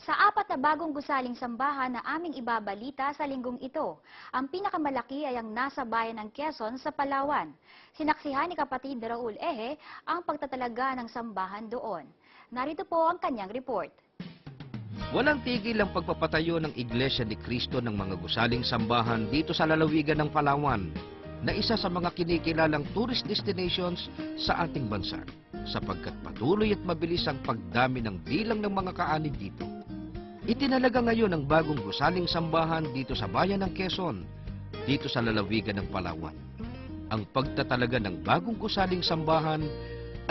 Sa apat na bagong gusaling sambahan na aming ibabalita sa linggong ito, ang pinakamalaki ay ang nasa bayan ng Quezon sa Palawan. Sinaksihan ni kapatid Raul Ehe ang pagtatalaga ng sambahan doon. Narito po ang kanyang report. Walang tigil ang pagpapatayo ng Iglesia ni Cristo ng mga gusaling sambahan dito sa lalawigan ng Palawan na isa sa mga kinikilalang tourist destinations sa ating bansa sapagkat patuloy at mabilis ang pagdami ng bilang ng mga kaanib dito. Itinalaga ngayon ang bagong gusaling sambahan dito sa bayan ng Quezon, dito sa lalawigan ng Palawan. Ang pagtatalaga ng bagong gusaling sambahan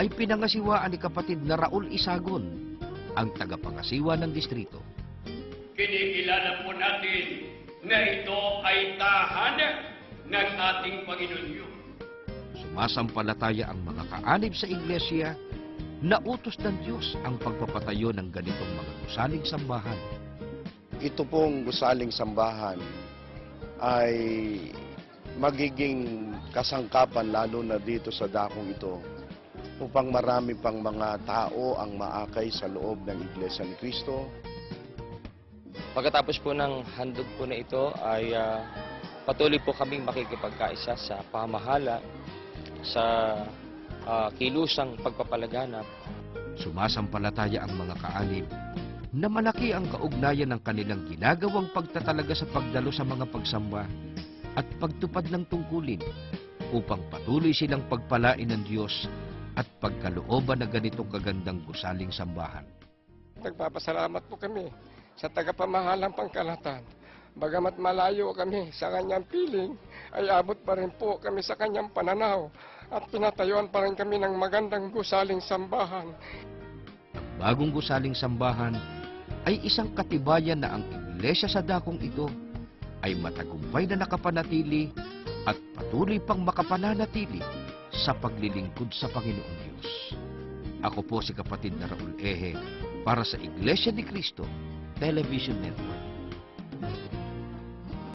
ay pinangasiwaan ni kapatid na Raul Isagon, ang tagapangasiwa ng distrito. Kinikilala po natin na ito ay tahanan ng ating Panginoon Diyos. Sumasampalataya ang mga kaanib sa iglesia na utos ng Diyos ang pagpapatayo ng ganitong mga gusaling sambahan. ito pong gusaling sambahan ay magiging kasangkapan lalo na dito sa dakong ito upang marami pang mga tao ang maakay sa loob ng Iglesia ni Cristo. Pagkatapos po ng handog po na ito ay ah, patuloy po kaming makikipagkaisa sa pamahala sa ah, kilusang pagpapalaganap Sumasampalataya ang mga kaanib na malaki ang kaugnayan ng kanilang ginagawang pagtatalaga sa pagdalo sa mga pagsamba at pagtupad ng tungkulin upang patuloy silang pagpalain ng Diyos at pagkalooban na ganitong kagandang gusaling sambahan. Nagpapasalamat po kami sa tagapamahalang pangkalatan. Bagamat malayo kami sa kanyang piling, ay abot pa rin po kami sa kanyang pananaw at pinatayuan pa rin kami ng magandang gusaling sambahan. Bagong gusaling sambahan ay isang katibayan na ang iglesia sa dakong ito ay matagumpay na nakapanatili at patuloy pang makapananatili sa paglilingkod sa Panginoon Diyos. Ako po si kapatid na Raul Ehe para sa Iglesia ni Cristo Television Network.